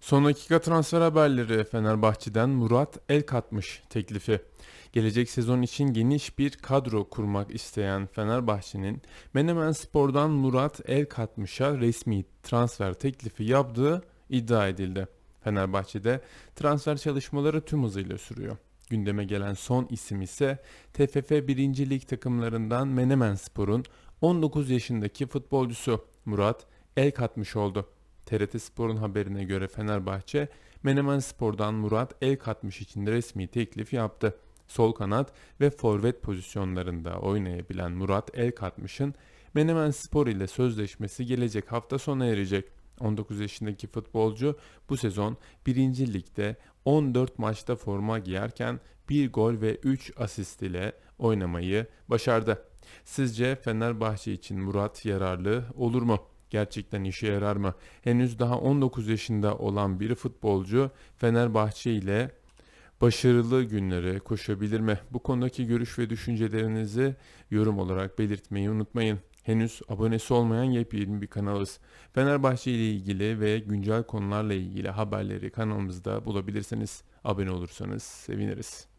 Son dakika transfer haberleri Fenerbahçe'den Murat El katmış teklifi. Gelecek sezon için geniş bir kadro kurmak isteyen Fenerbahçe'nin Menemen Spor'dan Murat El katmışa resmi transfer teklifi yaptığı iddia edildi. Fenerbahçe'de transfer çalışmaları tüm hızıyla sürüyor. Gündeme gelen son isim ise TFF 1. Lig takımlarından Menemen Spor'un 19 yaşındaki futbolcusu Murat El katmış oldu. TRT Spor'un haberine göre Fenerbahçe, Menemen Spor'dan Murat El katmış için resmi teklif yaptı. Sol kanat ve forvet pozisyonlarında oynayabilen Murat El katmışın Menemen Spor ile sözleşmesi gelecek hafta sona erecek. 19 yaşındaki futbolcu bu sezon 1. Lig'de 14 maçta forma giyerken 1 gol ve 3 asist ile oynamayı başardı. Sizce Fenerbahçe için Murat yararlı olur mu? Gerçekten işe yarar mı? Henüz daha 19 yaşında olan bir futbolcu Fenerbahçe ile başarılı günleri koşabilir mi? Bu konudaki görüş ve düşüncelerinizi yorum olarak belirtmeyi unutmayın. Henüz abonesi olmayan yepyeni bir kanalız. Fenerbahçe ile ilgili ve güncel konularla ilgili haberleri kanalımızda bulabilirsiniz. Abone olursanız seviniriz.